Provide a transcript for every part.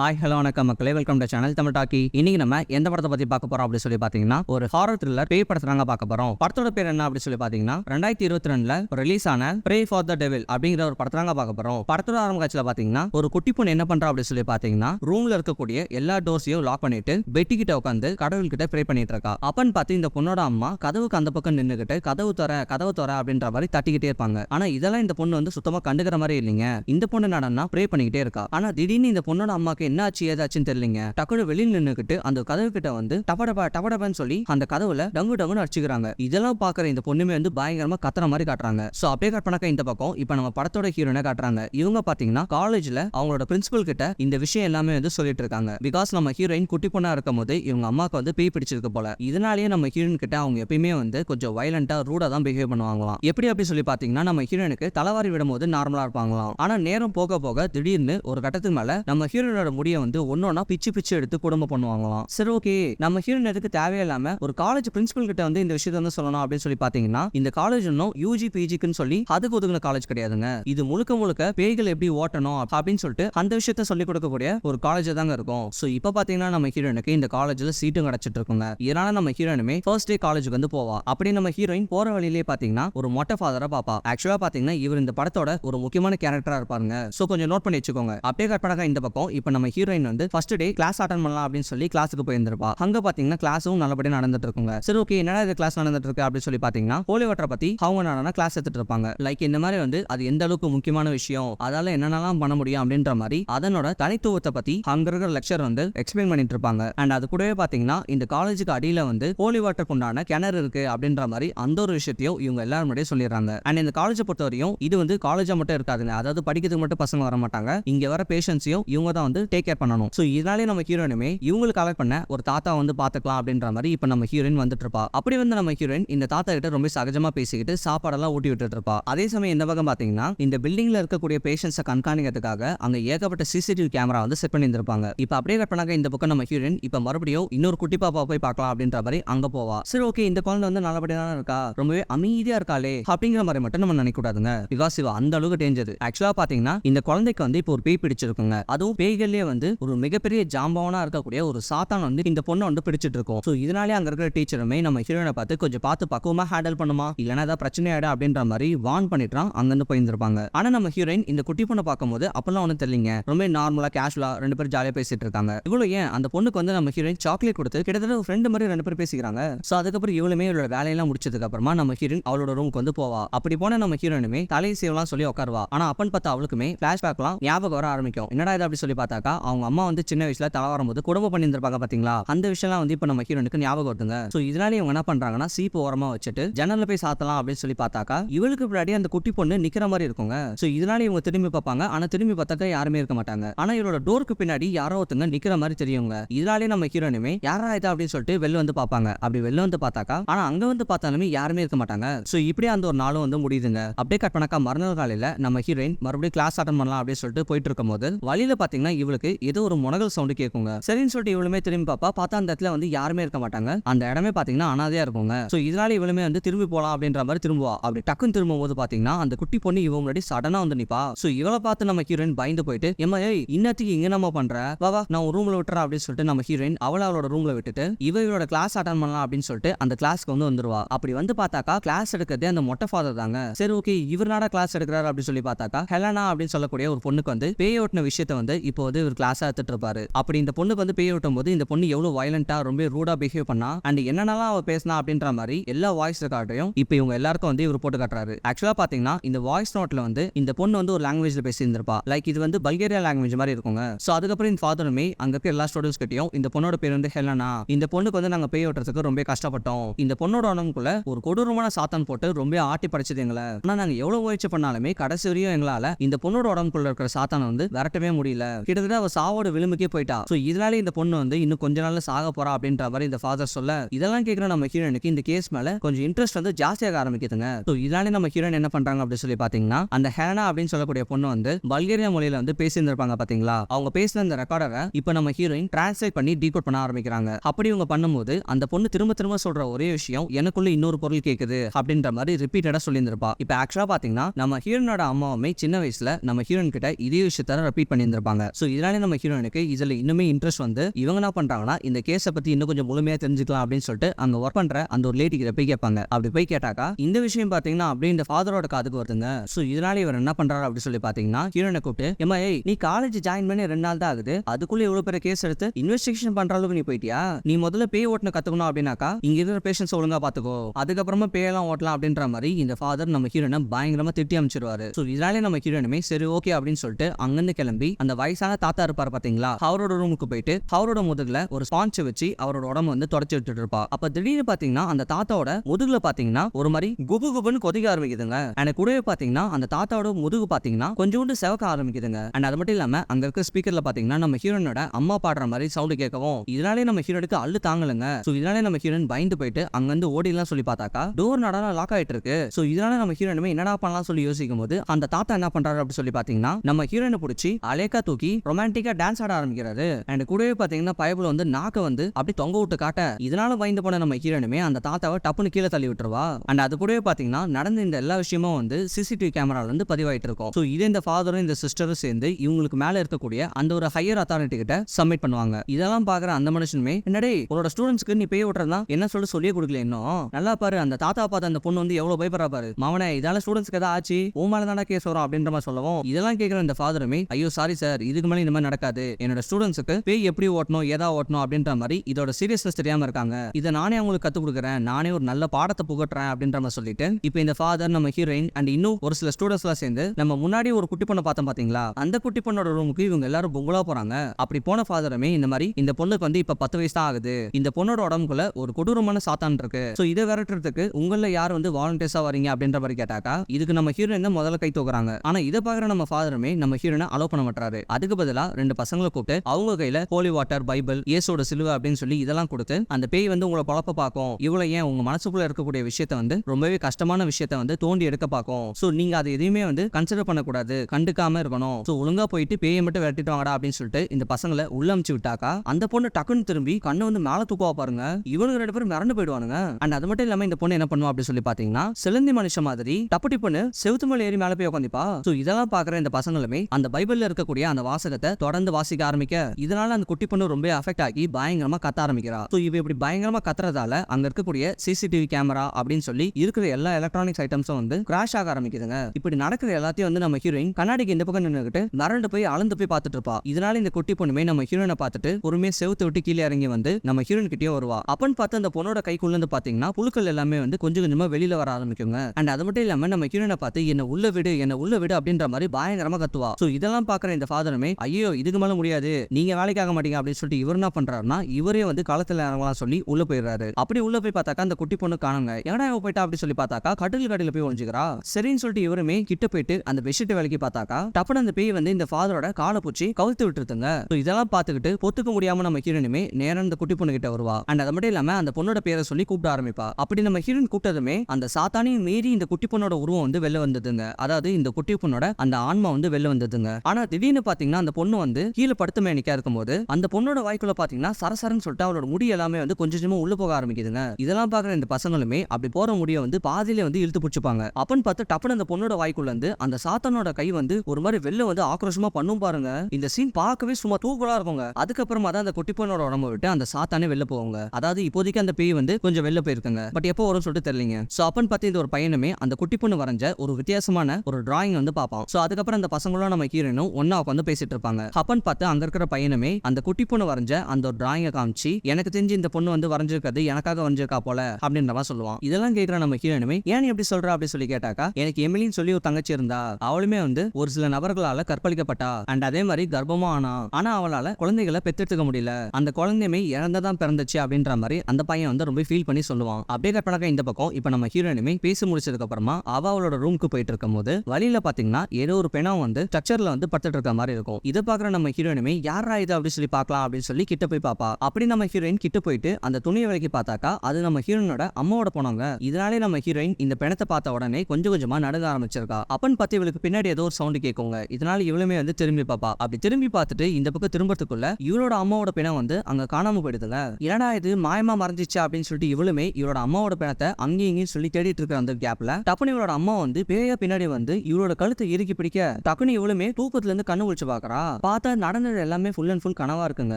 Hi hello வணக்கம் மக்களே. Welcome to channel Tamil talkie இன்னைக்கு நம்ம எந்த படத்தை பத்தி பார்க்க போறோம் அப்படின்னு சொல்லி பாத்தீங்கன்னா ஒரு ஹாரர் த்ரில்லர் பேய் படத்தை நாங்க பார்க்க போறோம். படத்தோட பேர் என்ன அப்படின்னு சொல்லி பாத்தீங்கன்னா ரெண்டாயிரத்தி இருபத்தி ரெண்டுல ரிலீஸ் ஆன ப்ரே ஃபார் த டெவில் அப்படிங்கிற ஒரு படத்தை நாங்க பார்க்க போறோம். படத்தோட ஆரம்ப காட்சியில பாத்தீங்கன்னா ஒரு குட்டி பொண்ணு என்ன பண்றா அப்படி சொல்லி பாத்தீங்கன்னா ரூம்ல இருக்கக்கூடிய எல்லா டோர்ஸையும் லாக் பண்ணிட்டு பெட்டி கிட்ட உட்காந்து கடவுள் கிட்ட ப்ரே பண்ணிட்டு இருக்கா. அப்பன்னு பார்த்து இந்த பொண்ணோட அம்மா கதவுக்கு அந்த பக்கம் நின்னுகிட்டு கதவு தர கதவு தர அப்படின்ற மாதிரி தட்டிக்கிட்டே இருப்பாங்க. ஆனா இதெல்லாம் இந்த பொண்ணு வந்து சுத்தமா கண்டுக்கிற மாதிரி இல்லைங்க. இந்த பொண்ணு நடனா ப்ரே பண்ணிக்கிட்டே இருக்கா. ஆனா திடீர்னு இந்த பொண்ணோட அம்மாக்கு என்னாச்சு ஏதாச்சுன்னு தெரியலங்க. டக்குனு வெளியில் நின்னுக்கிட்டு அந்த கதவு கிட்ட வந்து டபடபா டபடபான்னு சொல்லி அந்த கதவுல டங்கு டங்குன்னு அடிச்சுக்கிறாங்க. இதெல்லாம் பாக்குற இந்த பொண்ணுமே வந்து பயங்கரமா கத்துற மாதிரி காட்டுறாங்க. சோ அப்படியே கட் பண்ணாக்க இந்த பக்கம் இப்ப நம்ம படத்தோட ஹீரோனை காட்டுறாங்க. இவங்க பாத்தீங்கன்னா காலேஜ்ல அவங்களோட பிரின்சிபல் கிட்ட இந்த விஷயம் எல்லாமே வந்து சொல்லிட்டு இருக்காங்க. பிகாஸ் நம்ம ஹீரோயின் குட்டி பொண்ணா இருக்கும் போது இவங்க அம்மாக்கு வந்து பேய் பிடிச்சிருக்கு போல. இதனாலேயே நம்ம ஹீரோயின் கிட்ட அவங்க எப்பயுமே வந்து கொஞ்சம் வயலண்டா ரூடா தான் பிஹேவ் பண்ணுவாங்களாம். எப்படி அப்படி சொல்லி பாத்தீங்கன்னா நம்ம ஹீரோனுக்கு தலைவாரி விடும் போது நார்மலா இருப்பாங்களாம். ஆனா நேரம் போக போக திடீர்னு ஒரு கட்டத்துக்கு மேல நம்ம ஹீரோனோட முடிய வந்து ஒன்னொன்னா பிச்சு பிச்சு எடுத்து குடும்பம் பண்ணுவாங்களாம். சரி ஓகே நம்ம ஹீரோயின் எதுக்கு தேவையில்லாம ஒரு காலேஜ் பிரின்சிபல் கிட்ட வந்து இந்த விஷயத்தை வந்து சொல்லணும் அப்படின்னு சொல்லி பாத்தீங்கன்னா இந்த காலேஜ் இன்னும் யூஜி பிஜிக்குன்னு சொல்லி அதுக்கு ஒதுங்கின காலேஜ் கிடையாதுங்க. இது முழுக்க முழுக்க பேய்கள் எப்படி ஓட்டணும் அப்படின்னு சொல்லிட்டு அந்த விஷயத்த சொல்லி கொடுக்கக்கூடிய ஒரு காலேஜ் தாங்க இருக்கும். சோ இப்ப பாத்தீங்கன்னா நம்ம ஹீரோயினுக்கு இந்த காலேஜ்ல சீட்டும் கிடைச்சிட்டு இருக்குங்க. இதனால நம்ம ஹீரோயினுமே ஃபர்ஸ்ட் டே காலேஜுக்கு வந்து போவா. அப்படி நம்ம ஹீரோயின் போற வழியிலே பாத்தீங்கன்னா ஒரு மொட்டை ஃபாதரை பாப்பா. ஆக்சுவலா பாத்தீங்கன்னா இவர் இந்த படத்தோட ஒரு முக்கியமான கேரக்டரா இருப்பாருங்க. சோ கொஞ்சம் நோட் பண்ணி வச்சுக்கோங்க. அப்படியே கட் பண்ணாக்க இந்த பக்கம் இப்போ நம்ம நம்ம ஹீரோயின் வந்து ஃபர்ஸ்ட் டே கிளாஸ் அட்டன் பண்ணலாம் அப்படின்னு சொல்லி கிளாஸுக்கு போயிருந்திருப்பா. அங்க பாத்தீங்கன்னா கிளாஸும் நல்லபடியா நடந்துட்டு இருக்குங்க சரி ஓகே என்னடா இது கிளாஸ் நடந்துட்டு இருக்கு அப்படின்னு சொல்லி பாத்தீங்கன்னா ஹோலி வாட்டரை பத்தி அவங்க என்னன்னா கிளாஸ் எடுத்துட்டு இருப்பாங்க லைக் இந்த மாதிரி வந்து அது எந்த அளவுக்கு முக்கியமான விஷயம் அதால என்னென்னலாம் பண்ண முடியும் அப்படின்ற மாதிரி அதனோட தனித்துவத்தை பத்தி அங்க இருக்கிற லெக்சர் வந்து எக்ஸ்பிளைன் பண்ணிட்டு இருப்பாங்க அண்ட் அது கூடவே பாத்தீங்கன்னா இந்த காலேஜுக்கு அடியில வந்து ஹோலி வாட்டருக்கு உண்டான கிணறு இருக்கு அப்படின்ற மாதிரி அந்த ஒரு விஷயத்தையும் இவங்க எல்லாரும் முன்னாடியே சொல்லிடுறாங்க. அண்ட் இந்த காலேஜை பொறுத்தவரையும் இது வந்து காலேஜா மட்டும் இருக்காதுங்க. அதாவது படிக்கிறதுக்கு மட்டும் பசங்க வர மாட்டாங்க. இங்க வர பேஷன்ஸையும் இவங்க தான் வந்து டேக் கேர் பண்ணணும். ஸோ இதனாலே நம்ம ஹீரோயினுமே இவங்களுக்கு கலெக்ட் பண்ண ஒரு தாத்தா வந்து பார்த்துக்கலாம் அப்படின்ற மாதிரி இப்போ நம்ம ஹீரோயின் வந்துட்டு இருப்பா. அப்படி வந்து நம்ம ஹீரோயின் இந்த தாத்தா கிட்ட ரொம்ப சகஜமா பேசிக்கிட்டு சாப்பாடெல்லாம் ஊட்டி விட்டுட்டு இருப்பா. அதே சமயம் இந்த பக்கம் பார்த்தீங்கன்னா இந்த பில்டிங்ல இருக்கக்கூடிய பேஷன்ஸை கண்காணிக்கிறதுக்காக அங்க ஏகப்பட்ட சிசிடிவி கேமரா வந்து செட் பண்ணியிருந்திருப்பாங்க. இப்போ அப்படியே கட் பண்ணாங்க இந்த பக்கம் நம்ம ஹீரோயின் இப்போ மறுபடியும் இன்னொரு குட்டி பாப்பா போய் பார்க்கலாம் அப்படின்ற மாதிரி அங்க போவா. சரி ஓகே இந்த குழந்தை வந்து நல்லபடியா இருக்கா? ரொம்பவே அமைதியா இருக்காளே அப்படிங்கிற மாதிரி மட்டும் நம்ம நினைக்க கூடாதுங்க. பிகாஸ் இவ அந்த அளவுக்கு டேஞ்சர் ஆக்சுவலா பாத்தீங்கன்னா இந்த குழந்தைக்கு வந்து இப்போ ஒரு பேய் பிடிச்சிருக்குங்க. அதுவும் உண்மையிலேயே வந்து ஒரு மிகப்பெரிய ஜாம்பவனா இருக்கக்கூடிய ஒரு சாத்தான் வந்து இந்த பொண்ணை வந்து பிடிச்சிட்டு இருக்கும் ஸோ இதனாலே அங்க இருக்கிற டீச்சருமே நம்ம ஹீரோயினை பார்த்து கொஞ்சம் பார்த்து பக்குவமா ஹேண்டில் பண்ணுமா? இல்லைன்னா ஏதாவது பிரச்சனை ஆயிடும் அப்படின்ற மாதிரி வான் பண்ணிட்டான் அங்கிருந்து போயிருந்திருப்பாங்க. ஆனா நம்ம ஹீரோயின் இந்த குட்டி பொண்ணை பார்க்கும்போது அப்பெல்லாம் ஒன்றும் தெரியலங்க. ரொம்ப நார்மலா கேஷுவலா ரெண்டு பேரும் ஜாலியா பேசிட்டு இருக்காங்க. இவ்வளவு ஏன்? அந்த பொண்ணுக்கு வந்து நம்ம ஹீரோயின் சாக்லேட் கொடுத்து கிட்டத்தட்ட ஒரு ஃப்ரெண்டு மாதிரி ரெண்டு பேரும் பேசிக்கிறாங்க. ஸோ அதுக்கப்புறம் இவளுமே இவளோட வேலையெல்லாம் முடிச்சதுக்கு அப்புறமா நம்ம ஹீரோயின் அவளோட ரூமுக்கு வந்து போவா. அப்படி போன நம்ம ஹீரோயினுமே தலை சேவலாம் சொல்லி உட்காருவா. ஆனா அப்பன் பார்த்தா அவளுக்குமே பிளாஷ்பேக்லாம் ஞாபகம் வர ஆரம்பிக்கும். என்னடா இது அப்படி சொல்லி பார்த்தாக்கா? அவங்க அம்மா வந்து சின்ன வயசுல தலை வரும்போது குடும்பம் பண்ணியிருந்திருப்பாங்க பாத்தீங்களா? அந்த விஷயம்லாம் வந்து இப்போ நம்ம ஹீரோனுக்கு ஞாபகம் வருதுங்க. ஸோ இதனால இவங்க என்ன பண்றாங்கன்னா சீப்பு ஓரமா வச்சுட்டு ஜன்னல்ல போய் சாத்தலாம் அப்படின்னு சொல்லி பார்த்தாக்கா இவளுக்கு பின்னாடி அந்த குட்டி பொண்ணு நிக்கிற மாதிரி இருக்குங்க. ஸோ இதனால இவங்க திரும்பி பார்ப்பாங்க. ஆனா திரும்பி பார்த்தாக்க யாருமே இருக்க மாட்டாங்க. ஆனா இவரோட டோருக்கு பின்னாடி யாரோ ஒருத்தங்க நிக்கிற மாதிரி தெரியுங்க. இதனாலே நம்ம ஹீரோனுமே யாரா இது? அப்படின்னு சொல்லிட்டு வெளில வந்து பார்ப்பாங்க. அப்படி வெளில வந்து பார்த்தாக்கா ஆனா அங்க வந்து பார்த்தாலுமே யாருமே இருக்க மாட்டாங்க. ஸோ இப்படியே அந்த ஒரு நாளும் வந்து முடியுதுங்க. அப்படியே கட் பண்ணாக்கா மறுநாள் காலையில நம்ம ஹீரோயின் மறுபடியும் கிளாஸ் அட்டன் பண்ணலாம் அப்படின்னு சொல்லிட்டு போயிட்டு இருக்கும்போது வழியில பாத்தீங்கன்னா இவளுக்கு ஏதோ ஒரு முனகல் சவுண்டு கேட்குங்க சரின்னு சொல்லிட்டு இவளுமே திரும்பி பாப்பா. பார்த்தா அந்த இடத்துல வந்து யாருமே இருக்க மாட்டாங்க. அந்த இடமே பாத்தீங்கன்னா அனாதையா இருக்குங்க. ஸோ இதனால இவளுமே வந்து திரும்பி போலாம் அப்படின்ற மாதிரி திரும்புவா. அப்படி டக்குன்னு திரும்பும் போது பாத்தீங்கன்னா அந்த குட்டி பொண்ணு இவங்க முன்னாடி சடனா வந்து நிப்பா. ஸோ இவளை பார்த்து நம்ம ஹீரோயின் பயந்து போயிட்டு ஏமா ஏய் இன்னத்துக்கு இங்க நம்ம பண்ற? வா நான் நான் ரூம்ல விட்டுறேன் அப்படின்னு சொல்லிட்டு நம்ம ஹீரோயின் அவள அவளோட ரூம்ல விட்டுட்டு இவ இவளோட கிளாஸ் அட்டன் பண்ணலாம் அப்படின்னு சொல்லிட்டு அந்த கிளாஸ்க்கு வந்து வந்துருவா. அப்படி வந்து பார்த்தாக்கா கிளாஸ் எடுக்கிறதே அந்த மொட்டை ஃபாதர் தாங்க. சரி ஓகே இவர் நாடா கிளாஸ் எடுக்கிறாரு அப்படின்னு சொல்லி பார்த்தாக்கா ஹெலனா அப்படின்னு சொல்லக்கூடிய ஒரு பொண்ணுக்கு வந்து பேய் ஓட்டின விஷயத்தை வந்து இப்போ வந்து ஒரு கிளாஸா எடுத்துட்டு அப்படி இந்த பொண்ணுக்கு வந்து பேய் விட்டும் போது இந்த பொண்ணு எவ்வளவு வயலண்டா ரொம்ப ரூடா பிஹேவ் பண்ணா அண்ட் என்னென்னலாம் அவர் பேசினா அப்படின்ற மாதிரி எல்லா வாய்ஸ் ரெக்கார்டையும் இப்போ இவங்க எல்லாருக்கும் வந்து இவர் போட்டு காட்டுறாரு. ஆக்சுவலா பாத்தீங்கன்னா இந்த வாய்ஸ் நோட்ல வந்து இந்த பொண்ணு வந்து ஒரு லாங்குவேஜ்ல பேசியிருந்திருப்பா. லைக் இது வந்து பல்கேரியா லாங்குவேஜ் மாதிரி இருக்குங்க. சோ அதுக்கப்புறம் இந்த ஃபாதருமே அங்க இருக்க எல்லா ஸ்டூடெண்ட்ஸ் கிட்டையும் இந்த பொண்ணோட பேர் வந்து ஹெலனா இந்த பொண்ணுக்கு வந்து நாங்க பேய் ஓட்டுறதுக்கு ரொம்ப கஷ்டப்பட்டோம். இந்த பொண்ணோட உடம்புக்குள்ள ஒரு கொடூரமான சாத்தான் போட்டு ரொம்ப ஆட்டி படைச்சது எங்களை. ஆனா நாங்க எவ்வளவு முயற்சி பண்ணாலுமே கடைசி வரையும் எங்களால இந்த பொண்ணோட உடம்புக்குள்ள இருக்கிற சாத்தானை வந்து விரட்டவே முடியல. கிட்டத்தட்ட அவ சாவோட விளிம்புக்கே போயிட்டா. சோ இதனால இந்த பொண்ணு வந்து இன்னும் கொஞ்ச நாள்ல சாக போறா அப்படின்ற மாதிரி இந்த ஃபாதர் சொல்ல இதெல்லாம் கேட்கிற நம்ம ஹீரோனுக்கு இந்த கேஸ் மேல கொஞ்சம் இன்ட்ரெஸ்ட் வந்து ஜாஸ்தியாக ஆரம்பிக்குதுங்க. சோ இதனால நம்ம ஹீரோயின் என்ன பண்றாங்க அப்படின்னு சொல்லி பாத்தீங்கன்னா அந்த ஹேனா அப்படின்னு சொல்லக்கூடிய பொண்ணு வந்து பல்கேரியா மொழியில வந்து பேசியிருந்திருப்பாங்க பாத்தீங்களா? அவங்க பேசின அந்த ரெக்கார்டரை இப்போ நம்ம ஹீரோயின் டிரான்ஸ்லேட் பண்ணி டீகோட் பண்ண ஆரம்பிக்கிறாங்க. அப்படி இவங்க பண்ணும்போது அந்த பொண்ணு திரும்ப திரும்ப சொல்ற ஒரே விஷயம் எனக்குள்ள இன்னொரு பொருள் கேக்குது அப்படின்ற மாதிரி ரிப்பீட்டடா சொல்லியிருந்திருப்பா. இப்போ ஆக்சுவலா பாத்தீங்கன்னா நம்ம ஹீரோனோட அம்மாவுமே சின்ன வயசுல நம்ம ஹீரோயின் கிட்ட இதே விஷயத்த ரிப்பீட் பண்ணியிருந்திருப்பாங்க. ஸோ இதனால இதனாலே நம்ம ஹீரோயினுக்கு இதுல இன்னுமே இன்ட்ரெஸ்ட் வந்து இவங்க என்ன பண்றாங்கன்னா இந்த கேஸை பத்தி இன்னும் கொஞ்சம் முழுமையா தெரிஞ்சுக்கலாம் அப்படின்னு சொல்லிட்டு அங்க ஒர்க் பண்ற அந்த ஒரு லேடி கிட்ட போய் கேட்பாங்க. அப்படி போய் கேட்டாக்கா இந்த விஷயம் பாத்தீங்கன்னா அப்படியே இந்த ஃபாதரோட காதுக்கு வருதுங்க. சோ இதனால இவர் என்ன பண்றாரு அப்படின்னு சொல்லி பாத்தீங்கன்னா ஹீரோனை கூப்பிட்டு ஏமா ஏய் நீ காலேஜ் ஜாயின் பண்ணி ரெண்டு நாள் தான் ஆகுது. அதுக்குள்ள இவ்வளவு பெரிய கேஸ் எடுத்து இன்வெஸ்டிகேஷன் பண்ற அளவுக்கு நீ போயிட்டியா? நீ முதல்ல பே ஓட்டணும் கத்துக்கணும் அப்படின்னாக்கா இங்க இருக்கிற பேஷன்ஸ் ஒழுங்கா பாத்துக்கோ அதுக்கப்புறமா பேயெல்லாம் ஓட்டலாம் அப்படின்ற மாதிரி இந்த ஃபாதர் நம்ம ஹீரோனை பயங்கரமா திட்டி அமைச்சிருவாரு சோ இதனாலே நம்ம ஹீரோனுமே சரி ஓகே அப்படின்னு சொல்லிட்டு அங்கிருந்து கிளம்பி அந்த வயசான தாத்தா இருப்பார் பாத்தீங்களா? அவரோட ரூமுக்கு போயிட்டு அவரோட முதுகுல ஒரு ஸ்பான்ச் வச்சு அவரோட உடம்பு வந்து தொடச்சு விட்டுட்டு இருப்பா. அப்ப திடீர்னு பாத்தீங்கன்னா அந்த தாத்தாவோட முதுகுல பாத்தீங்கன்னா ஒரு மாதிரி குபு குபுன்னு கொதிக்க ஆரம்பிக்குதுங்க. அண்ட் கூடவே பாத்தீங்கன்னா அந்த தாத்தாவோட முதுகு பாத்தீங்கன்னா கொஞ்சோண்டு செவக்க ஆரம்பிக்குதுங்க. அண்ட் அது மட்டும் இல்லாம அங்க இருக்க ஸ்பீக்கர்ல பாத்தீங்கன்னா நம்ம ஹீரோனோட அம்மா பாடுற மாதிரி சவுண்ட் கேட்கவும் இதனாலே நம்ம ஹீரோனுக்கு அள்ளு தாங்கலங்க. சோ இதனாலே நம்ம ஹீரோன் பயந்து போயிட்டு அங்க இருந்து ஓடிலாம் சொல்லி பார்த்தாக்கா டோர் நடனா லாக் ஆயிட்டு இருக்கு. சோ இதனால நம்ம ஹீரோனுமே என்னடா பண்ணலாம் சொல்லி யோசிக்கும் போது அந்த தாத்தா என்ன பண்றாரு அப்படி சொல்லி பாத்தீங்கன்னா நம்ம ஹீரோனை பிடிச்சி அலேக்கா தூக்கி ரொம்ப ரொமான்டிக்கா டான்ஸ் ஆட ஆரம்பிக்கிறாரு. அண்ட் கூடவே பாத்தீங்கன்னா பயபுல வந்து நாக்க வந்து அப்படி தொங்க விட்டு காட்ட இதனால பயந்து போன நம்ம ஹீரோனுமே அந்த தாத்தாவை டப்புன்னு கீழே தள்ளி விட்டுருவா. அண்ட் அது கூடவே பாத்தீங்கன்னா நடந்த இந்த எல்லா விஷயமும் வந்து சிசிடிவி கேமரால இருந்து பதிவாயிட்டு இருக்கும். ஸோ இதே இந்த ஃபாதரும் இந்த சிஸ்டரும் சேர்ந்து இவங்களுக்கு மேல இருக்கக்கூடிய அந்த ஒரு ஹையர் அத்தாரிட்டி கிட்ட சப்மிட் பண்ணுவாங்க. இதெல்லாம் பாக்குற அந்த மனுஷனுமே என்னடே உன்னோட ஸ்டூடெண்ட்ஸ்க்கு நீ பே விட்டுறதா என்ன சொல்லி சொல்லியே கொடுக்கல இன்னும்? நல்லா பாரு அந்த தாத்தா பார்த்த அந்த பொண்ணு வந்து எவ்வளவு பயப்படுறா பாரு. மாவனே இதால ஸ்டூடெண்ட்ஸ்க்கு ஏதாவது ஆச்சு? உன் மேல தானே கேஸ் வரும் அப்படின்ற மாதிரி சொல்லவும். இதெல்லாம் கேட்கிற இந்த ஃபாதருமே ஐயோ சாரி சார் இதுக்கு மேலே இந்த மாதிரி நடக்காது. என்னோட ஸ்டூடெண்ட்ஸுக்கு பே எப்படி ஓட்டணும் எதா ஓட்டணும் அப்படின்ற மாதிரி இதோட சீரியஸ்னஸ் தெரியாம இருக்காங்க. இதை நானே அவங்களுக்கு கத்துக் கொடுக்குறேன். நானே ஒரு நல்ல பாடத்தை புகட்டுறேன் அப்படின்ற மாதிரி சொல்லிட்டு இப்போ இந்த ஃபாதர் நம்ம ஹீரோயின் அண்ட் இன்னும் ஒரு சில ஸ்டூடெண்ட்ஸ் எல்லாம் சேர்ந்து நம்ம முன்னாடி ஒரு குட்டி பொண்ணை பார்த்தோம் பாத்தீங்களா அந்த குட்டி பொண்ணோட ரூமுக்கு இவங்க எல்லாரும் பொங்கலா போறாங்க. அப்படி போன ஃபாதருமே இந்த மாதிரி இந்த பொண்ணுக்கு வந்து இப்ப பத்து வயசு தான் ஆகுது. இந்த பொண்ணோட உடம்புக்குள்ள ஒரு கொடூரமான சாத்தான் இருக்கு. ஸோ இதை விரட்டுறதுக்கு உங்கள யார் வந்து வாலண்டியர்ஸா வரீங்க அப்படின்ற மாதிரி கேட்டாக்கா இதுக்கு நம்ம ஹீரோயின் தான் முதல்ல கை தூக்குறாங்க. ஆனா இதை பாக்குற நம்ம ஃபாதருமே நம்ம ஹீரோனை அலோ பண்ண மாட்டாரு அதுக்கு பதிலா ரெண்டு பசங்களை கூப்பிட்டு அவங்க கையில ஹோலி வாட்டர் பைபிள் இயேசோட சிலுவை அப்படின்னு சொல்லி இதெல்லாம் கொடுத்து அந்த பேய் வந்து உங்களை பழப்ப பார்க்கும். இவ்வளவு ஏன் உங்க மனசுக்குள்ள இருக்கக்கூடிய விஷயத்த வந்து ரொம்பவே கஷ்டமான விஷயத்த வந்து தோண்டி எடுக்க பார்க்கும். சோ நீங்க அதை எதையுமே வந்து கன்சிடர் பண்ணக்கூடாது. கண்டுக்காம இருக்கணும். சோ ஒழுங்கா போயிட்டு பேயை மட்டும் விரட்டிட்டு வாங்கடா அப்படின்னு சொல்லிட்டு இந்த பசங்களை உள்ள அமுச்சு விட்டாக்கா அந்த பொண்ணு டக்குன்னு திரும்பி கண்ணை வந்து மேல தூக்குவா பாருங்க. இவனுக்கு ரெண்டு பேரும் மறந்து போயிடுவானுங்க. அண்ட் அது மட்டும் இல்லாம இந்த பொண்ணு என்ன பண்ணுவா அப்படின்னு சொல்லி பாத்தீங்கன்னா சிலந்தி மனுஷன் மாதிரி டப்பட்டி பொண்ணு செவுத்து மேல ஏறி மேல போய் உட்காந்துப்பா சோ இதெல்லாம் பாக்குற இந்த பசங்களுமே அந்த பைபிள்ல இருக்கக்கூடிய அந்த வாசகத்தை தொடர்ந்து வாசிக்க ஆரம்பிக்க இதனால அந்த குட்டி பொண்ணு ரொம்ப அஃபெக்ட் ஆகி பயங்கரமா கத்த ஆரம்பிக்கிறா. ஸோ இவ இப்படி பயங்கரமா கத்துறதால அங்க இருக்கக்கூடிய சிசிடிவி கேமரா அப்படின்னு சொல்லி இருக்கிற எல்லா எலக்ட்ரானிக்ஸ் ஐட்டம்ஸும் வந்து கிராஷ் ஆக ஆரம்பிக்குதுங்க. இப்படி நடக்கிற எல்லாத்தையும் வந்து நம்ம ஹீரோயின் கண்ணாடிக்கு இந்த பக்கம் நின்னுகிட்டு மறந்து போய் அளந்து போய் பார்த்துட்டு இருப்பா. இதனால இந்த குட்டி பொண்ணுமே நம்ம ஹீரோனை பார்த்துட்டு பொறுமையா செவுத்து விட்டு கீழே இறங்கி வந்து நம்ம ஹீரோயின் கிட்டே வருவா. அப்பன்னு பார்த்து அந்த பொண்ணோட கைக்குள்ள இருந்து பாத்தீங்கன்னா புழுக்கள் எல்லாமே வந்து கொஞ்சம் கொஞ்சமா வெளியில வர ஆரம்பிக்குங்க. அண்ட் அது மட்டும் இல்லாம நம்ம ஹீரோனை பார்த்து என்ன உள்ள விடு என்ன உள்ள விடு அப்படின்ற மாதிரி பயங்கரமா கத்துவா. சோ இதெல்லாம் பாக்குற இந்த ஃபாதருமே ஐயோ இதுக்கு மேல முடியாது. நீங்க வேலைக்காக மாட்டீங்க அப்படின்னு சொல்லிட்டு இவர் என்ன பண்றாருன்னா இவரே வந்து களத்துல இறங்கலாம் சொல்லி உள்ள போயிடுறாரு. அப்படி உள்ள போய் பார்த்தாக்கா அந்த குட்டி பொண்ணு காணுங்க. எங்கடா இவ போயிட்டா? அப்படி சொல்லி பார்த்தாக்கா கட்டில் கடையில போய் ஒழிஞ்சுக்கிறா சரின்னு சொல்லிட்டு இவருமே கிட்ட போயிட்டு அந்த பெட்ஷீட் வேலைக்கு பார்த்தாக்கா டப்புனு அந்த பேய் வந்து இந்த ஃபாதரோட காலை பூச்சி கவுத்து விட்டுருதுங்க. இதெல்லாம் பார்த்துக்கிட்டு பொத்துக்க முடியாம நம்ம ஹீரோனுமே நேரம் அந்த குட்டி பொண்ணு கிட்ட வருவா. அண்ட் அது மட்டும் இல்லாம அந்த பொண்ணோட பேரை சொல்லி கூப்பிட ஆரம்பிப்பா. அப்படி நம்ம ஹீரோயின் கூப்பிட்டதுமே அந்த சாத்தானையும் மீறி இந்த குட்டி பொண்ணோட உருவம் வந்து வெளில வந்ததுங்க. அதாவது இந்த குட்டி பொண்ணோட அந்த ஆன்மா வந்து வெளில வந்ததுங்க. ஆனா திடீர்னு பாத்தீங்கன்னா அந்த பொண்ணு வந்து கீழே படுத்து மேனிக்கா இருக்கும்போது அந்த பொண்ணோட வாய்க்குள்ள பாத்தீங்கன்னா சரசரன்னு சொல்லிட்டு அவளோட முடி எல்லாமே வந்து கொஞ்சம் கொஞ்சமா உள்ள போக ஆரம்பிக்குதுங்க. இதெல்லாம் பாக்குற இந்த பசங்களுமே அப்படி போற முடிய வந்து பாதியிலே வந்து இழுத்து பிடிச்சிப்பாங்க. அப்பன்னு பார்த்து டப்புனு அந்த பொண்ணோட வாய்க்குள்ள இருந்து அந்த சாத்தானோட கை வந்து ஒரு மாதிரி வெளில வந்து ஆக்ரோஷமா பண்ணும் பாருங்க. இந்த சீன் பார்க்கவே சும்மா தூக்கலா இருக்குங்க. அதுக்கப்புறமா தான் அந்த குட்டி பொண்ணோட உடம்பு விட்டு அந்த சாத்தானே வெளில போவாங்க அதாவது இப்போதைக்கு அந்த பேய் வந்து கொஞ்சம் வெளில போயிருக்குங்க. பட் எப்போ வரும்னு சொல்லிட்டு தெரியலங்க. சோ அப்பன்னு பார்த்து இந்த ஒரு பையனுமே அந்த குட்டி பொண்ணு வரைஞ்ச ஒரு வித்தியாசமான ஒரு டிராயிங் வந்து பார்ப்பான். சோ அதுக்கப்புறம் அந்த பசங்களும் நம்ம ஹீரோனும் ஒன்னா உட்காந்து பேசிட்டு இருப்பாங்க. அப்பன்னு பார்த்து அங்க இருக்கிற பையனுமே அந்த குட்டி பொண்ணு வரைஞ்ச அந்த ஒரு டிராயிங்கை காமிச்சு எனக்கு தெரிஞ்சு இந்த பொண்ணு வந்து வரைஞ்சிருக்கிறது எனக்காக வரைஞ்சிருக்கா போல அப்படின்ற மாதிரி சொல்லுவான். இதெல்லாம் கேட்கிற நம்ம ஹீரோனுமே ஏன் எப்படி சொல்ற? அப்படி சொல்லி கேட்டாக்கா எனக்கு எமிலின்னு சொல்லி ஒரு தங்கச்சி இருந்தா அவளுமே வந்து ஒரு சில நபர்களால கற்பழிக்கப்பட்டா அண்ட் அதே மாதிரி கர்ப்பமும் ஆனா ஆனா அவளால குழந்தைகளை பெத்தெடுத்துக்க முடியல. அந்த குழந்தையுமே இறந்ததான் பிறந்துச்சு அப்படின்ற மாதிரி அந்த பையன் வந்து ரொம்ப ஃபீல் பண்ணி சொல்லுவான். அப்படியே கற்பனாக்க இந்த பக்கம் இப்ப நம்ம ஹீரோனுமே பேசி முடிச்சதுக்கு அப்புறமா அவ அவளோட ரூமுக்கு போயிட்டு இருக்கும் போது வழியில பாத்தீங்கன்னா ஏதோ ஒரு பெணம் வந்து ஸ்ட்ரக்சர்ல வந்து படுத்துட்டு இருக்க மாதிரி இருக்கும். இதை பார்க்குற நம்ம ஹீரோயினுமே யாரா இது? அப்படின்னு சொல்லி பார்க்கலாம் அப்படின்னு சொல்லி கிட்ட போய் பாப்பா. அப்படி நம்ம ஹீரோயின் கிட்ட போயிட்டு அந்த துணியை விலைக்கு பார்த்தாக்கா அது நம்ம ஹீரோனோட அம்மாவோட போனாங்க. இதனாலே நம்ம ஹீரோயின் இந்த பிணத்தை பார்த்த உடனே கொஞ்சம் கொஞ்சமா நடக்க ஆரம்பிச்சிருக்கா. அப்பன் பார்த்து இவளுக்கு பின்னாடி ஏதோ ஒரு சவுண்டு கேட்குங்க. இதனால இவளுமே வந்து திரும்பி பாப்பா. அப்படி திரும்பி பார்த்துட்டு இந்த பக்கம் திரும்பறதுக்குள்ள இவளோட அம்மாவோட பிணம் வந்து அங்க காணாம போயிடுதுங்க என்னடா இது? மாயமா மறைஞ்சிச்சு? அப்படின்னு சொல்லிட்டு இவளுமே இவளோட அம்மாவோட பிணத்தை அங்கேயும் இங்கேயும் சொல்லி தேடிட்டு இருக்கிற அந்த கேப்ல டப்புனு இவளோட அம்மா வந்து பேய பின்னாடி வந்து இவளோட கழுத்தை இறுக்கி பிடிக்க டக்குனு இவளுமே தூக்கத்துல இருந்து கண்ணு குளிச்சு பாக்குறா. பார்த்தா நடந்தது எல்லாமே ஃபுல் அண்ட் ஃபுல் கனவா இருக்குங்க.